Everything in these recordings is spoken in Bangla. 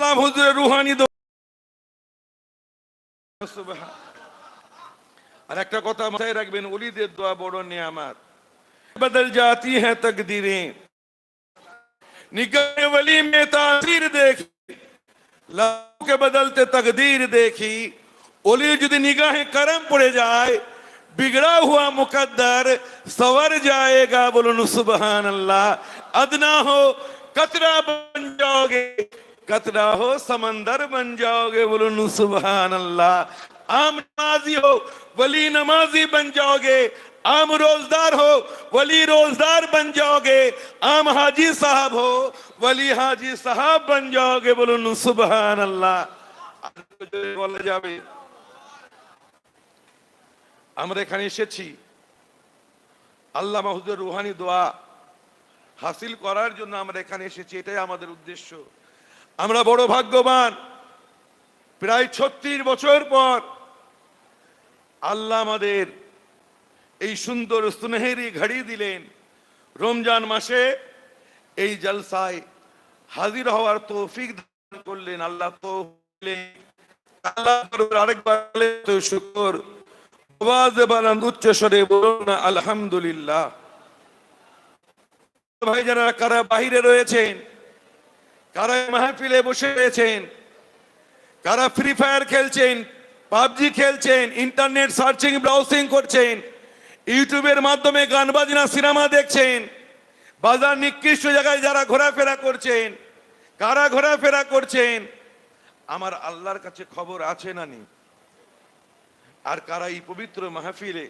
আল্লাহ হুজুরের রুহানি দোয়া সুবহান। আর একটা কথা মাথায় রাখবেন ওলিদের দোয়া বড় নিয়ামত बदल जाती है तकदीरें निगाह वली में तासीर देखी लाखों के बदलते तकदीर देखी ओली যদি निगाह करम पड़े जाए बिगड़ा हुआ मुकद्दर सवर जाएगा बोलो सुबहान अल्लाह अदना हो कतरा बन जाओगे कतरा हो समंदर बन जाओगे बोलो सुबहान अल्लाह आम नमाजी हो वली नमाजी बन जाओगे आम रोजदार हो वली रोजदार बन जाओगे आम हाजी साहब हो वली हाजी साहब बन जाओगे बोलो सुबहान अल्लाह বলা যাবে আমরা এখানে এসেছি আল্লাহ মাহুদের রুহানি দোয়া হাসিল করার জন্য আমরা এখানে এসেছি এটাই আমাদের উদ্দেশ্য আমরা বড় ভাগ্যবান। প্রায় ছত্রিশ বছর পর আল্লাহ আমাদের এই সুন্দর স্নেহেরই ঘড়ি দিলেন। রমজান মাসে এই জলসায় হাজির হওয়ার তৌফিক দান করলেন, আল্লাহ তো আলহামদুলিল্লাহ। ভাই যারা কারা বাহিরে রয়েছেন কারা মাহফিলে বসে রয়েছেন? কারা ফ্রি ফায়ার খেলছেন? পাবজি খেলছেন? ইন্টারনেট সার্চিং ব্রাউজিং করছেন? ইউটিউবের মাধ্যমে গান বাজনা, সিনেমা দেখছেন? বাজার নিকৃষ্ট জায়গায় যারা ঘোরাফেরা করছেন? কারা ঘোরাফেরা করছেন? আমার আল্লাহর কাছে খবর আছে না নি আর কারা এই পবিত্র মাহফিলে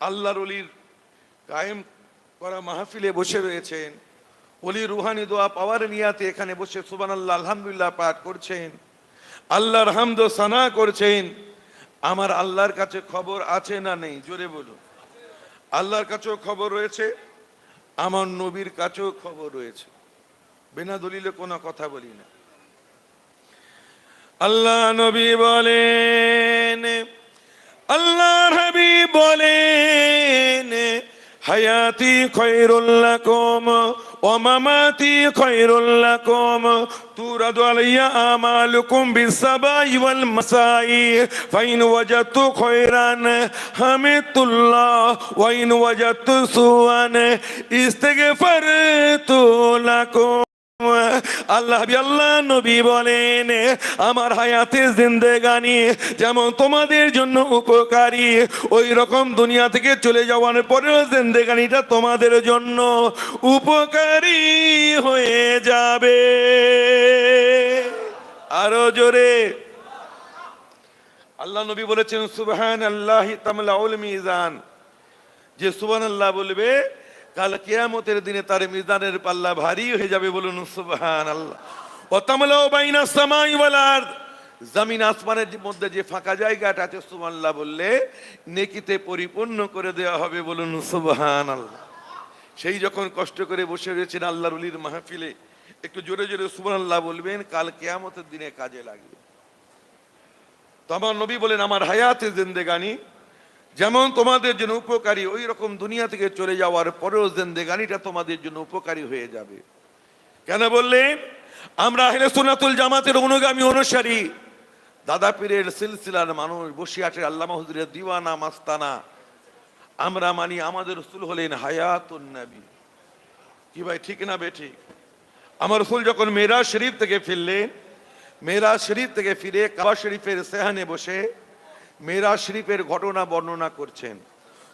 আল্লাহর অলির কায়েম করা মাহফিলে বসে রয়েছেন? অলি রুহানি দোয়া পাওয়ার নিয়াতে এখানে বসে সুবান আল্লাহ আলহামদুলিল্লাহ পাঠ করছেন। আল্লাহর হামদ সানা করছেন। আমার আল্লাহর কাছে খবর আছে না নেই? জোরে বলুন। আল্লাহর কাছেও খবর রয়েছে, আমার নবীর কাছেও খবর রয়েছে। বিনা দলিলে কোনো কথা বলি না। আল্লাহ নবী বলেন আল্লাহর হাবিব বলেন, হায়াতি খৈরুল লাকুম ওয়া মামাতি খৈরুল লাকুম তুরাদু আলাইয়া আমালুকুম বিসাবাই ওয়াল মাসাই ফাইন ওয়াজাতু খৈরান হামিদুল্লাহ ওয়া ইন ওয়াজাতু সুআন ইস্তিগফারতু লাকুম আল্লাহ আল্লাহ নবী বলেন, আমার হায়াতে জিন্দেগানি যেমন তোমাদের জন্য উপকারী ওই রকম দুনিয়া থেকে চলে যাওয়ার পরেও জিন্দেগানিটা তোমাদের জন্য উপকারী হয়ে যাবে। আরও জোরে। আল্লাহ নবী বলেছেন সুবহান আল্লাহ তামলাউল মিজান। যে সুবহান আল্লাহ বলবে কাল কেয়ামতের দিনে তার মিজানের পাল্লা ভারী হয়ে যাবে বলুন সুবহান আল্লাহ ওয়াতামলাউ বাইনা সামাই ওয়াল আরদ। জমিন আসমানের মধ্যে যে ফাঁকা জায়গাটা আছে, সুবহানাল্লাহ বললে, নেকিতে পরিপূর্ণ করে দেওয়া হবে বলুন সুবহান আল্লাহ সেই যখন কষ্ট করে বসে রয়েছেন আল্লাহর উলির মাহফিলে, একটু জোরে জোরে সুবহানাল্লাহ বলবেন, কাল কেয়ামতের দিনে কাজে লাগবে। তো আমার নবী বলেন, আমার হায়াতে জিন্দেগানি যেমন তোমাদের জন্য উপকারী ওই রকম দুনিয়া থেকে চলে যাওয়ার পরেও জিন্দেগানিটা তোমাদের জন্য উপকারী হয়ে যাবে। কেন বললে? আমরা আহলে সুনাতুল জামাতের অনুগামী অনুসারী। দাদা পীরের সিলসিলার মানুষ বসিয়াটের আল্লামা হুজুরের দিওয়ানা, মাস্তানা। আমরা মানি আমাদের রসুল হলেন হায়াতুন নবী। কি ভাই, ঠিক না বে ঠিক আমার রসুল যখন মেরা শরীফ থেকে ফিরলেন মেরা শরীফ থেকে ফিরে কাবা শরীফের সেহানে বসে মেরা শরীফের ঘটনা বর্ণনা করছেন।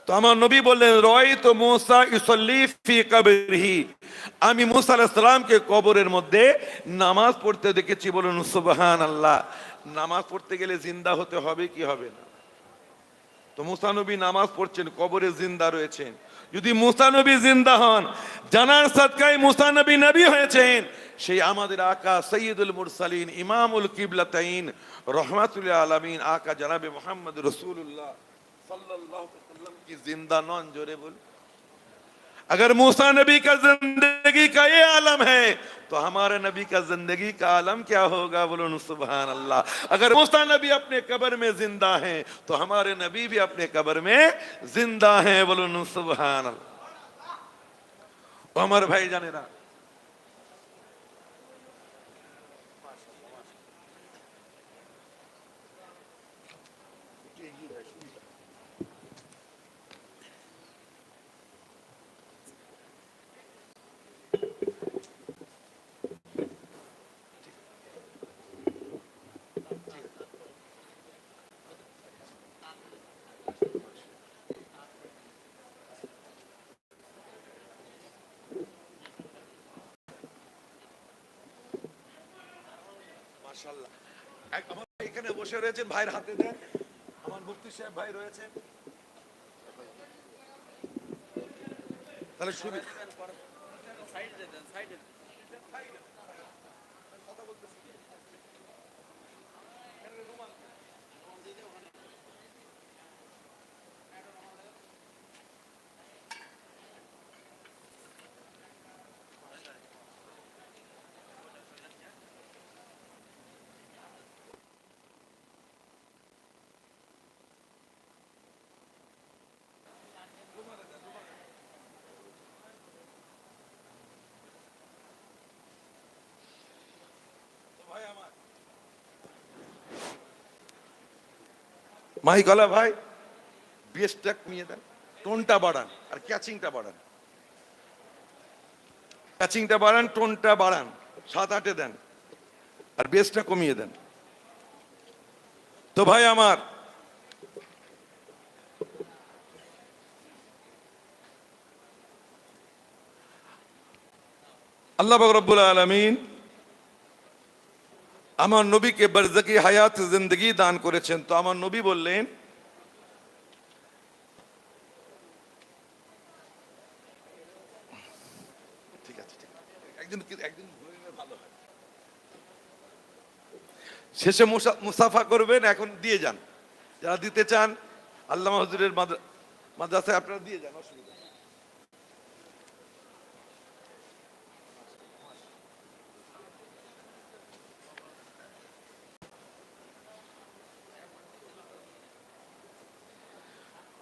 তো আমার নবী বললেন রয় তো মোসা ইসল্লি ফি কবরিহি। আমি মুসা আলাইহিস সালামকে কবরের মধ্যে নামাজ পড়তে দেখেছি বলুন সুবহান আল্লাহ নামাজ পড়তে গেলে জিন্দা হতে হবে কি হবে না? তো মুসা নবী নামাজ পড়ছেন, কবরে জিন্দা রয়েছেন। যদি মুসানবী জিন্দা হন, জানার সৎকাই মুসানবী নবী হয়েছেন, সেই আমাদের আকা সৈয়দুল মুরসালিন, ইমামুল কিবলা তাইন রহমাতুল্লাহ আলমিন, আকা জানাবে মোহাম্মদ রসুল্লাহ সাল্লাহ কি জিন্দা নন জোরে বলুন। अगर मूसा नबी का ज़िंदगी का ये आलम है तो हमारे नबी का ज़िंदगी का आलम क्या होगा? बोलो सुबह अल्लाह अगर मूसा नबी अपने कबर में ज़िंदा हैं तो हमारे नबी भी अपने कबर में ज़िंदा हैं, बोलो सुबह अल्लाह उमर भाई जाने रहा মাশাআল্লাহ। এক- আমার এখানে বসে রয়েছেন ভাইয়ের হাতে দেন। আমার মুফতি সাহেব ভাই রয়েছে। তাহলে সুবি ভাই মাহিকলা ভাই। বেসটা কমিয়ে দেন টোনটা বাড়ান, আর ক্যাচিংটা বাড়ান। ক্যাচিংটা বাড়ান, টোনটা বাড়ান, সাত আটে দেন, আর বেসটা কমিয়ে দেন। তো ভাই আমার, আল্লাহ রব্বুল আলামিন আমার নবীকে বরজকি হায়াত জিন্দগি দান করেছেন। তো আমার নবী বললেন, ঠিক আছে। শেষে মুসাফা করবেন, এখন দিয়ে যান। যারা দিতে চান আল্লাহ হজুরের মাদ্রা- মাদ্রাসায় আপনারা দিয়ে যান, অসুবিধা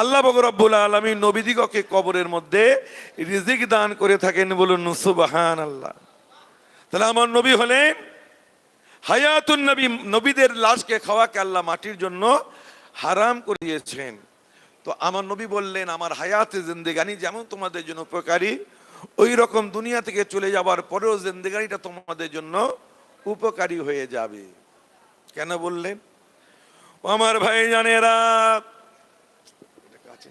আল্লাহ পাক রব্বুল আলামিন নবীদিগকে কবরের মধ্যে রিজিক দান করে থাকেন বলুন সুবহানাল্লাহ। তাহলে আমার নবী হলেন হায়াতুন নবী, নবীদের লাশকে খাওয়াকে আল্লাহ মাটির জন্য হারাম করে দিয়েছেন। তো আমার নবী বললেন, আমার হায়াতে জিন্দেগানি যেমন তোমাদের জন্য উপকারী ওই রকম দুনিয়া থেকে চলে যাবার পরেও জিন্দেগানিটা তোমাদের জন্য উপকারী হয়ে যাবে। কেন বললেন? আমার ভাই জানেরা এটা কাছে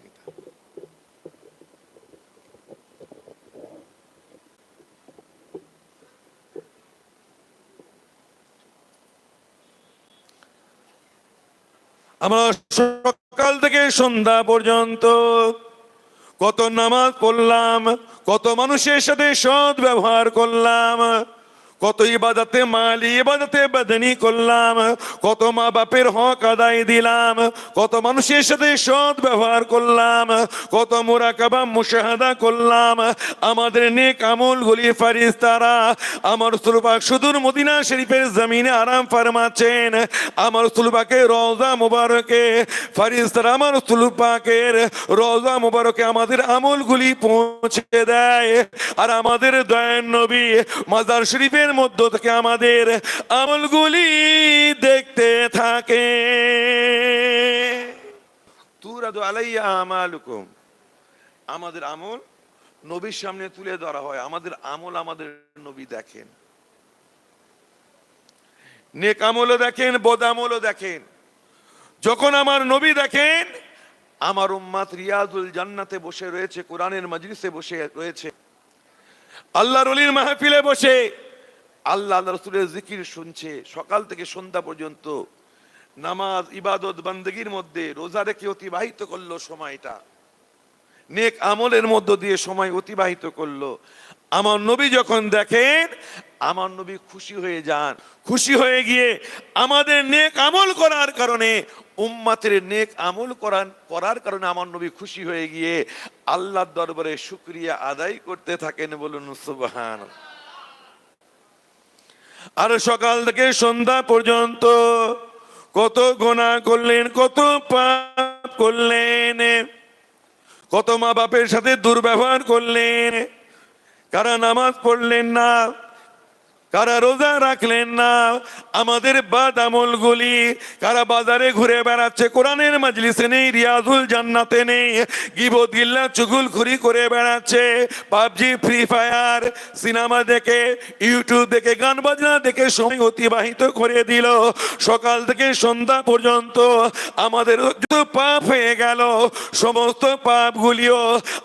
আমরা সকাল থেকে সন্ধ্যা পর্যন্ত কত নামাজ পড়লাম, কত মানুষের সাথে সৎ ব্যবহার করলাম। কত ইবাদতে মালি, ইবাদতে বাদনি করলাম, কত মা বাপের হক আদায় দিলাম, কত মানুষের সাথে সৎ ব্যবহার করলাম, কত মোরাকাবা মুশাহাদা করলাম। আমাদের নেক আমল গুলি ফারিস তারা আমার সুলবাক সুদূর মদিনা শরীফের জমিনে আরাম ফরমাচ্ছেন। আমার সুলবাকে রওজা মুবারকে ফারিস তারা আমার সুলবাকের রওজা মুবারকে আমাদের আমলগুলি পৌঁছে দেয়। আর আমাদের দয়ান নবী মাজার শরীফের মধ্য থেকে আমাদের আমলগুলি দেখতে থাকে। তুরাদু আলাইয়া আমালুকুম। আমাদের আমল নবীর সামনে তুলে ধরা হয়। আমাদের আমল আমাদের নবী দেখেন। নেক আমলও দেখেন, বদ আমলও দেখেন। যখন আমার নবী দেখেন, আমার উম্মাত রিয়াজুল জান্নাতে বসে রয়েছে, কোরআনের মজলিসে বসে রয়েছে। আল্লাহর অলির মাহফিলে বসে আল্লাহ রসুলের জিকির শুনছে, সকাল থেকে সন্ধ্যা পর্যন্ত নামাজ, ইবাদত, বান্দগির মধ্যে রোজা রেখে অতিবাহিত করল সময়টা। নেক আমলের মধ্য দিয়ে সময় অতিবাহিত করল। আমার নবী যখন দেখেন, আমার নবী খুশি হয়ে যান। খুশি হয়ে গিয়ে আমাদের নেক আমল করার কারণে, উম্মাতের নেক আমল করার করার কারণে আমার নবী খুশি হয়ে গিয়ে আল্লাহর দরবারে শুক্রিয়া আদায় করতে থাকেন বলুন সুবহান আর সকাল থেকে সন্ধ্যা পর্যন্ত কত গোনা করলেন, কত পাপ করলেন, কত মা বাপের সাথে দুর্ব্যবহার করলেন, কারা নামাজ পড়লেন না কারা রোজা রাখলেন না? আমাদের বাদ আমলগুলি কারা বাজারে ঘুরে বেড়াচ্ছে? কোরআনের মাজলিসে নেই, রিয়াজুল জান্নাতে নেই। গিবত গিল্লা চুগুল খুরি করে বেড়াচ্ছে। পাবজি, ফ্রি ফায়ার, সিনেমা দেখে, ইউটিউব দেখে, গান বাজনা দেখে সময় অতিবাহিত করে দিল। সকাল থেকে সন্ধ্যা পর্যন্ত আমাদের পাপ হয়ে গেল। সমস্ত পাপগুলিও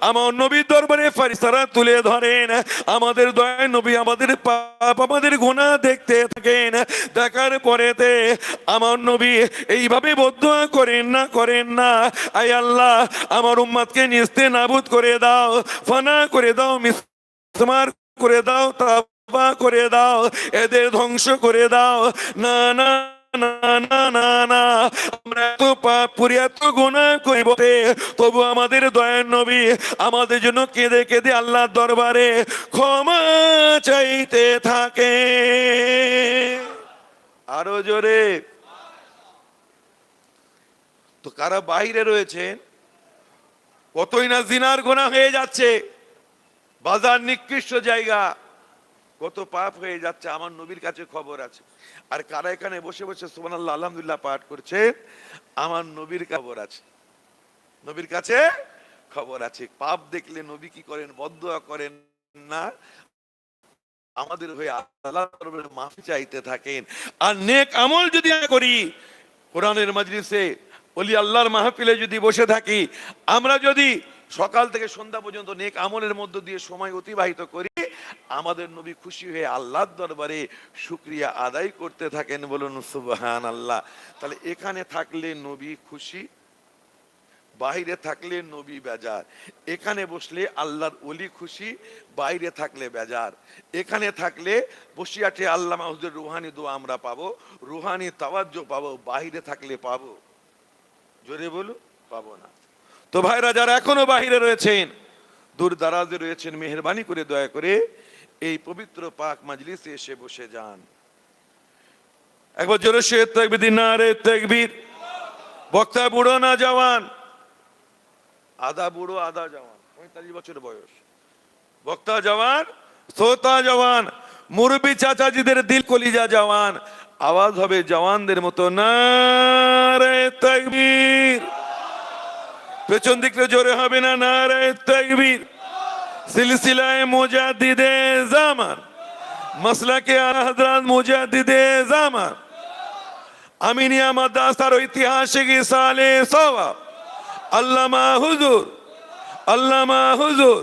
আমার নবী দরবারে ফারিস্তারা তুলে ধরেন। আমাদের দয়া নবী আমাদের পাপ আমাদের গুণা দেখতে থাকেন, দেখার পরেতে আমার নবী এইভাবে বদুয়া করেন না করেন না। আই আল্লাহ, আমার উম্মাদকে নিস্তে নাবুদ করে দাও, ফানা করে দাও, মিসমার করে দাও তা করে দাও, এদের ধ্বংস করে দাও। না না দরবারে ক্ষমা চাইতে থাকে। আরও জোরে। তো কারা বাইরে রয়েছেন কতই না জিনার গোনা হয়ে যাচ্ছে। বাজার নিকৃষ্ট জায়গা। কত পাপ হয়ে যাচ্ছে, আমার নবীর কাছে খবর আছে। আর কারা এখানে বসে বসে সুবান আল্লাহ আলহামদুলিল্লাহ পাঠ করছে, আমার নবীর খবর আছে। নবীর কাছে খবর আছে। পাপ দেখলে নবী কি করেন? বদুয়া করেন না? আমাদের হয়ে আল্লাহ মাফি চাইতে থাকেন। আর নেক আমল যদি করি, কোরআনের মজলিসে বলি আল্লাহর মাহফিলে যদি বসে থাকি, আমরা যদি সকাল থেকে সন্ধ্যা পর্যন্ত নেক আমলের মধ্য দিয়ে সময় অতিবাহিত করি আমাদের নবী খুশি হয়ে আল্লাহর দরবারে শুক্রিয়া আদায় করতে থাকেন বলুন সুবহান আল্লাহ তাহলে এখানে থাকলে নবী খুশি, বাইরে থাকলে নবী বেজার। এখানে বসলে আল্লাহর অলি খুশি, বাইরে থাকলে বেজার। এখানে থাকলে বসিয়াটে আল্লাহ মাহুদের রুহানি দোয়া আমরা পাবো, রুহানি তাওয়াজ্জ পাবো, বাইরে থাকলে পাবো। জোরে বলু পাবো না। তো ভাইরা যারা এখনও বাহিরে রয়েছেন, দূর দারাজে রয়েছেন, মেহরবানি করে দয়া করে এই পবিত্র পাক মাজলিসে এসে বসে যান। একবার জোরে সে তকবির তকবির। বক্তা বুড়ো না জওয়ান, আধা বুড়ো, আধা জওয়ান, পঁয়তাল্লিশ বছর বয়স। বক্তা জওয়ান, শ্রোতা জওয়ান মুরবি চাচাজিদের দিল কলিজা জওয়ান, আওয়াজ হবে জওয়ানদের মতো না রে তকবীর। পেছন দিকটা জোরে হবে না না রে তকবীর। সিলসিলায় মুজাদ্দিদে জামান মাসলাকে আলা হযরত মুজাদ্দিদে জামান আমিনিয়া মাদ্রাসার ঐতিহাসিক সালে সওয়াব। আল্লামা হুজুর আল্লামা হুজুর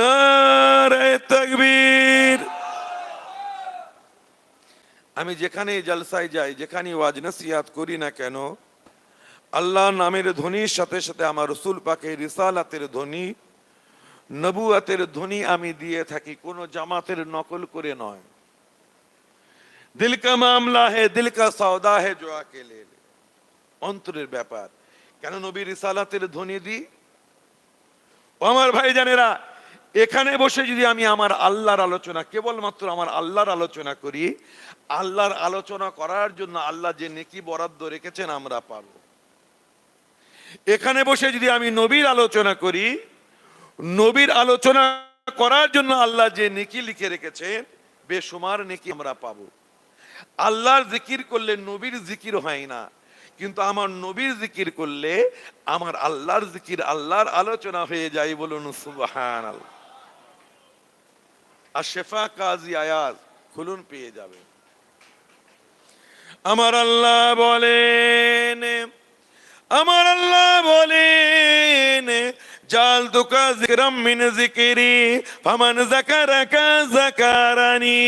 নারে তকবীর। আমি যেখানে জলসায় যাই যেখানে ওয়াজ নসিহাত করি না কেন আল্লাহ নামের ধ্বনির সাথে সাথে আমার রসুল পাকে রিসালাতের ধ্বনি, নবুয়াতের ধ্বনি আমি দিয়ে থাকি, কোনো জামাতের নকল করে নয়। দিল কা মামলা হে দিল কা সৌদা হে জো আকে লে। অন্তরের ব্যাপার। কেন নবী রিসালাতের ধ্বনি দিই? আমার ভাই জানেরা এখানে বসে যদি আমি আমার আল্লাহর আলোচনা, কেবলমাত্র আমার আল্লাহর আলোচনা করি, আল্লাহর আলোচনা করার জন্য আল্লাহ যে নেকি বরাদ্দ রেখেছেন আমরা পাবো। এখানে বসে যদি আমি নবীর আলোচনা করি, নবীর আলোচনা করার জন্য আল্লাহ যে নেকি লিখে রেখেছেন বেসুমার নেকি আমরা পাবো। আল্লাহর জিকির করলে নবীর জিকির হয় না, কিন্তু আমার নবীর জিকির করলে আমার আল্লাহর জিকির আল্লাহর আলোচনা হয়ে যায় বলুন সুবহান আর শেফা কাজী আয়াজ খুলুন পেয়ে যাবে আমার আল্লাহ বলেন আমার আল্লাহ বলেন, জাল জালতুকা যিকরাম মিন যিকরি ফামান যাকারাকা যাকারানি।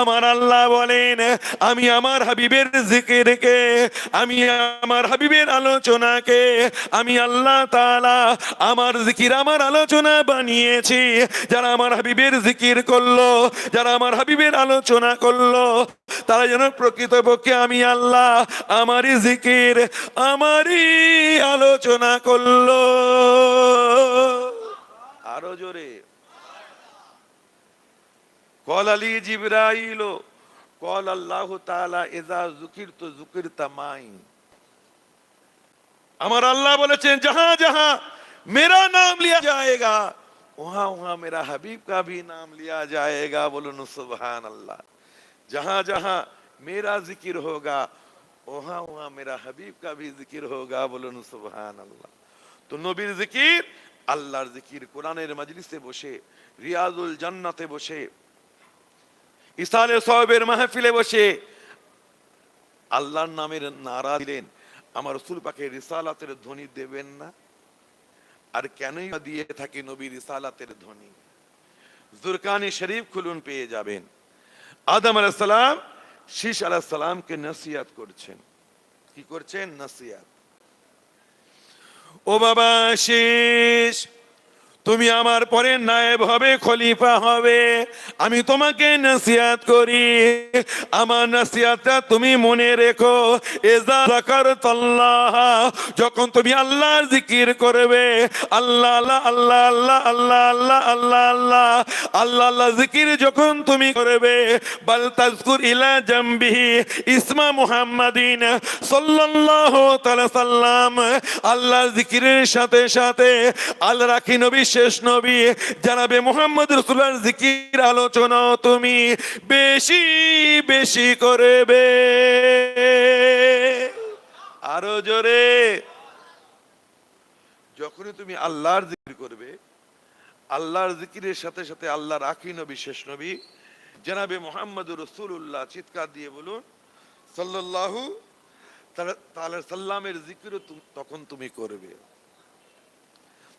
আমার আল্লাহ বলেন, আমি আমার হাবিবের জিকিরকে, আমি আমার হাবিবের আলোচনাকে, আমি আল্লাহ তাআলা আমার জিকির আমার আলোচনা বানিয়েছি। যারা আমার হাবিবের জিকির করল, যারা আমার হাবিবের আলোচনা করল তারা যেন প্রকৃতপক্ষে আমি আল্লাহ আমারই জিকির আমারই আলোচনা করলো আরো জোরে কল আলী জিব্রাইল কল আল্লাহ তাআলা ইজা যুকিরতু যুকিরতা মাই আমার আল্লাহ বলেছেন जहां जहां मेरा नाम लिया जाएगा वहां वहां मेरा हबीब का भी नाम लिया जाएगा बोलो न सुभान अल्लाह जहां जहां मेरा जिक्र होगा वहां वहां मेरा हबीब का भी जिक्र होगा बोलो न सुभान अल्लाह তো নবীর জিকির আল্লাহর জিকির কোরআনের মজলিসে বসে রিয়াজুল জান্নাতে বসে ইসালে সাহেবের মাহফিলে বসে আল্লাহর নামের নারা দিলেন আমার রসুল পাকে রিসালাতের ধ্বনি দেবেন না আর কেনই বা দিয়ে থাকি নবী রিসালাতের ধ্বনি জুরকানি শরীফ খুলুন পেয়ে যাবেন আদম আলাইসালাম শীষ আলাইসালামকে নসিয়াত করছেন। কি করছেন? নসিয়াত ও বাবা শেষ! তুমি আমার পরে নায়েব হবে, খলিফা হবে। আমি তোমাকে নসিহাত করি। আমার নসিহাতটা তুমি মনে রেখো। এজা যাকারতাল্লাহ, যখন তুমি আল্লাহর জিকির করবে, আল্লাহ আল্লাহ আল্লাহ আল্লাহ আল্লাহ আল্লাহ আল্লাহ আল্লাহ আল্লাহ আল্লাহ জিকির যখন তুমি করবে, বাল তাজকুর ইলা জামবিহি ইসমা মুহাম্মাদিন সাল্লাল্লাহু তাআলা সাল্লাম আল্লাহর জিকিরের সাথে সাথে আল্লাহ রাখি নবী শেষ নবী, জানাবে মোহাম্মদ রসুল্লাহর জিকির, আলোচনা তুমি বেশি বেশি করবে। আরও জোরে। যখনই তুমি আল্লাহর জিকির করবে, আল্লাহর জিকিরের সাথে সাথে আল্লাহর রাখি নবী, শেষ নবী, জানাবে মোহাম্মদ রসুল্লাহ চিৎকার দিয়ে বলুন, সাল্লাল্লাহু তাহলে সাল্লামের জিকির তখন তুমি করবে।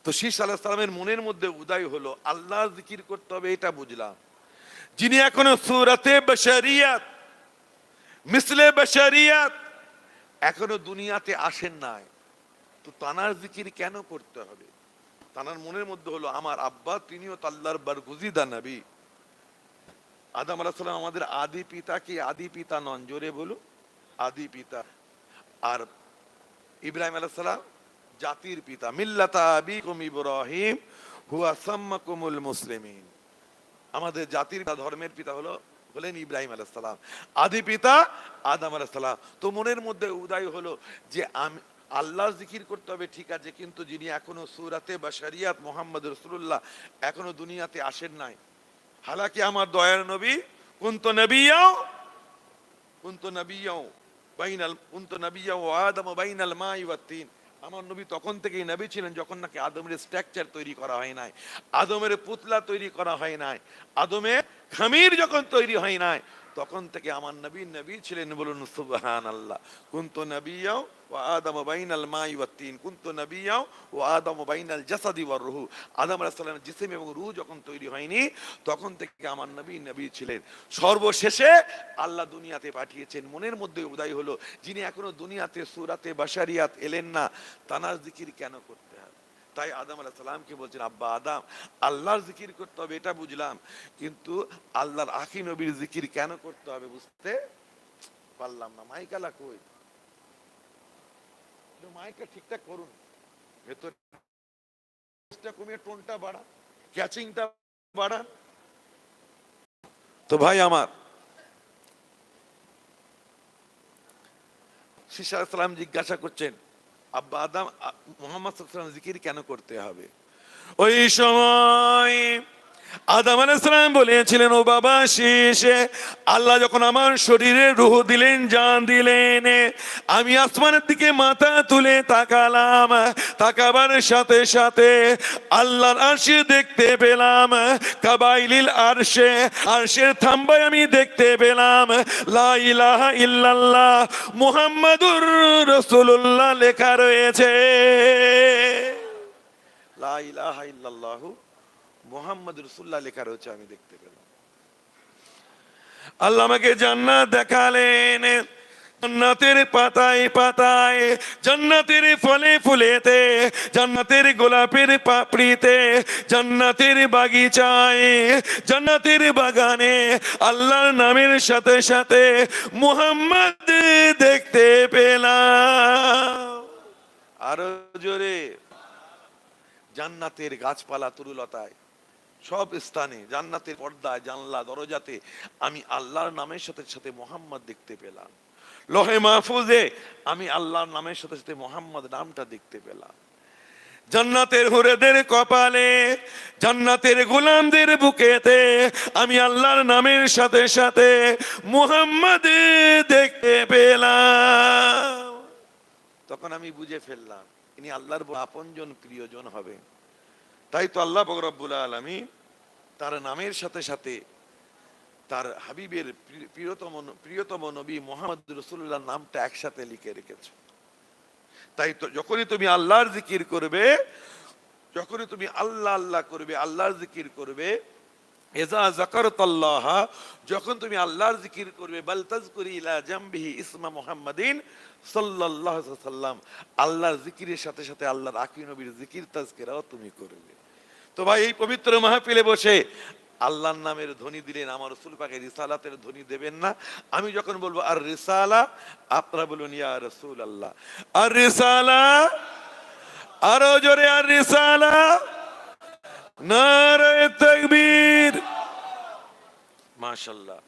তো শীষ আলাহ সালামের মনের মধ্যে উদয় হলো, আল্লাহ জিকির করতে হবে, এটা বুঝলাম। যিনি এখনও সুরাতে বশারিয়াত, মিসলে বশারিয়াত, এখনও দুনিয়াতে আসেন নাই। তো তানার জিকির কেন করতে হবে? তানার মনের মধ্যে হলো, আমার আব্বা তিনিও তো আল্লাহর বারগুজিদা নবী। আদম আলাহ সাল্লাম আমাদের আদি পিতা কি? আদি পিতা নন, জোরে বলু আদি পিতা। আর ইব্রাহিম আলাহ সালাম জাতির পিতা। মিল্লাতা ইব্রাহিম, হুয়া সাম্মাকুমুল মুসলিমিন। আমাদের জাতির পিতা, ধর্মের পিতা হলো, হলেন ইব্রাহিম আলাইহিস আদি পিতা আদম আলাইহিস তো মনের মধ্যে উদয় হলো যে আমি আল্লাহ জিকির করতে হবে, ঠিক আছে, কিন্তু যিনি এখনও সুরাতে বা শরিয়াত মোহাম্মদ রসুল্লাহ এখনও দুনিয়াতে আসেন নাই। হালাকি আমার দয়ার নবী, কুন্ত নবিয়াও কুন্ত নবিয়াও বাইনাল, কুন্ত নবিয়াও আদম বাইনাল মাই ওয়াত তিন আমার নবী তখন থেকেই নবী ছিলেন যখন নাকি আদমের স্ট্রাকচার তৈরি করা হয় নাই, আদমের পুতলা তৈরি করা হয় নাই, আদমের খামির যখন তৈরি হয় নাই তখন থেকে আমার নবী নবী ছিলেন বলুন সুবহান আল্লাহ কুন্ত নবিয়াও ও আদম বাইনাল মাই ওয়া তিন, কুন্ত নবিয়াও ও আদম বাইনাল জাসাদি ওয়ার রুহু। আদম আলাইহিস সালামের জিসিম এবং রূহ যখন তৈরি হয়নি, তখন থেকে আমার নবী নবী ছিলেন। সর্বশেষে আল্লাহ দুনিয়াতে পাঠিয়েছেন। মনের মধ্যে উদয় হলো, যিনি এখনও দুনিয়াতে সুরাতে বাশারিয়াত এলেন না, তানার জিকির কেন করতে হবে তাই আদম আলাহ সালামকে বলছেন, আব্বা আদাম, আল্লাহর জিকির করতে হবে, এটা বুঝলাম, কিন্তু আল্লাহর আখি নবীর জিকির কেন করতে হবে বুঝতে পারলাম না। মাইকালা কই? মাইকটা ঠিকঠাক করুন। ভেতর কমিয়ে টোনটা বাড়া ক্যাচিংটা বাড়ান। তো ভাই আমার সালাম জিজ্ঞাসা করছেন আব্বা আদাম মোহাম্মদ জিকির কেন করতে হবে? ওই সময় আদাম আলাইসালাম বলেছিলেন, ও বাবা, শেষে আল্লাহ যখন আমার শরীরে রুহ দিলেন, জান দিলেন, আমি আসমানের দিকে মাথা তুলে তাকালাম, তাকাবার সাথে সাথে আল্লাহর আরশে দেখতে পেলাম, কাবাইলিল আরশে, আরশের থাম্বায় আমি দেখতে পেলাম, লা ইলাহা ইল্লাল্লাহ, মুহাম্মাদুর রাসূলুল্লাহ লেখা রয়েছে। লা ইলাহা ইল্লাল্লাহু। মোহাম্মদ রসুল্লাহ লেখা রয়েছে আমি দেখতে পেলাম। আল্লাহ আমাকে জান্নাত দেখালেন জান্নাতের পাতায় পাতায় জান্নাতের ফলে ফুলেতে জান্নাতের গোলাপের পাপড়িতে জান্নাতের বাগিচায় জান্নাতের বাগানে আল্লাহর নামের সাথে সাথে মুহাম্মদ দেখতে পেলাম। আরও জোরে। জান্নাতের গাছপালা তরুলতায়। সব স্থানে, জান্নাতের পর্দায়, জানলা, দরজাতে আমি আল্লাহর নামের সাথে সাথে মোহাম্মদ দেখতে পেলাম। লহে মাহফুজে আমি আল্লাহর নামের সাথে সাথে মোহাম্মদ নামটা দেখতে পেলাম। জান্নাতের হুরেদের কপালে, জান্নাতের গোলামদের বুকেতে আমি আল্লাহর নামের সাথে সাথে মুহাম্মদ দেখতে পেলাম। তখন আমি বুঝে ফেললাম, ইনি আল্লাহর আপনজন, প্রিয়জন হবে। তাই তো আল্লাহ বকরব্বুল আলমী তার নামের সাথে সাথে তার হাবিবের প্রিয়তম প্রিয়তম নবী মোহাম্মদ রসুল্লাহ নামটা একসাথে লিখে রেখেছে। তাই তো যখনই তুমি আল্লাহর জিকির করবে, যখনই তুমি আল্লাহ আল্লাহ করবে, আল্লাহর জিকির করবে এজা জাকারতাল্লাহ যখন তুমি আল্লাহর জিকির করবে, বাল তাজকুরি ইলা জামবিহি ইসমা মুহাম্মাদিন সাল্লাল্লাহু আলাইহি সাল্লাম আল্লাহর জিকিরের সাথে সাথে আল্লাহর আকি নবীর জিকির তাজকিরাও তুমি করবে। তো ভাই, এই পবিত্র মাহফিলে বসে আল্লাহর নামের ধ্বনি দিলেন, আমার রসুল পাকে রিসালাতের ধ্বনি দেবেন না। আমি যখন বলব, আর রিসালা? আপনারা বলুন ইয়া রসুল আল্লাহ আর রিসালা? আরও জোরে, আর রিসালা? নারায় তাকবীর। মাশাল্লাহ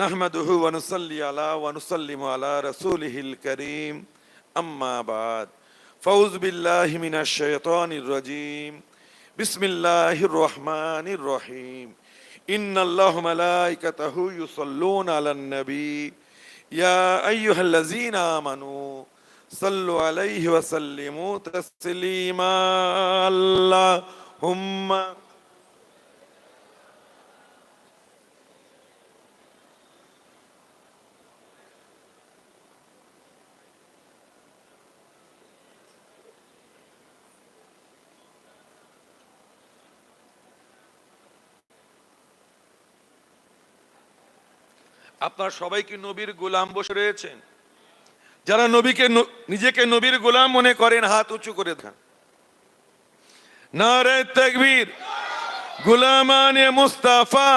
নাহমাদুহু ওয়া নুসাল্লি আলা ওয়া নুসাল্লিমু আলা রাসূলিহিল কারীম। আম্মা বাদ। ফাউজ বিল্লাহি মিনাশ শাইতানির রাজীম। بسم الله الرحمن الرحيم إن الله ملائكته يصلون على النبي يا أيها الذين آمنوا صلوا عليه وسلموا تسليما اللهم আপনার সবাই কি নবীর গোলাম বসে রয়েছেন। যারা নবীকে নিজেকে নবীর গোলাম মনে করেন, হাত উঁচু করে দেন নারে তাকবীর। গুলামানে মুস্তাফা।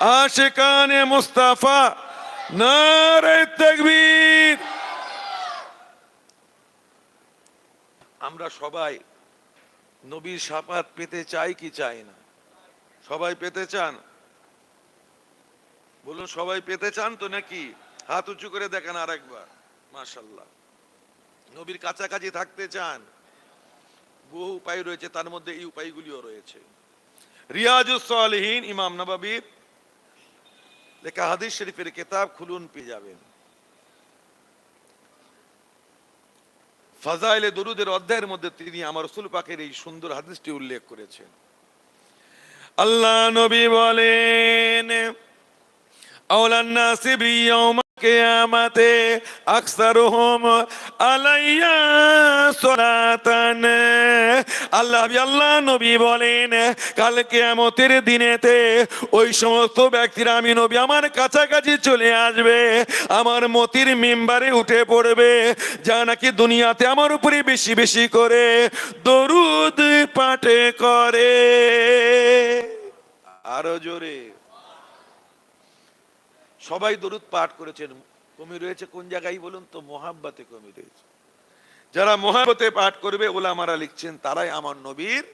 আশিকানে মুস্তাফা। নারে তাকবীর। আমরা সবাই নবীর সাপাত পেতে চাই কি চাই না? সবাই পেতে চান? বলুন, সবাই পেতে চান তো নাকি? হাত উঁচু করে দেখেন আর একবার মাশাল্লাহ নবীর কাছাকাছি থাকতে চান। বহু উপায় রয়েছে, তার মধ্যে এই উপায়গুলিও রয়েছে। রিয়াজুস সালিহিন, ইমাম নবাবির লেখা হাদিস শরীফের কিতাব খুলুন, পেয়ে যাবেন। ফাজাইলে দরুদের অধ্যায়ের মধ্যে তিনি আমার রসুল পাকের এই সুন্দর হাদিসটি উল্লেখ করেছেন। আল্লাহ নবী বলেন আলাইয়া আল্লাহ নবী বলেন দিনেতে ওই সমস্ত আমি নবী আমার কাছাকাছি চলে আসবে, আমার মতির মেম্বারে উঠে পড়বে, যা নাকি দুনিয়াতে আমার উপরে বেশি বেশি করে দরুদ পাঠে করে। আরও জোরে। সবাই দরুদ পাঠ করেছেন। কমি রয়েছে কোন জায়গায় বলুন তো? মোহাব্বাতে কমি রয়েছে। যারা মোহাব্বতে পাঠ করবে ওলামারা লিখছেন, তারাই আমার নবীর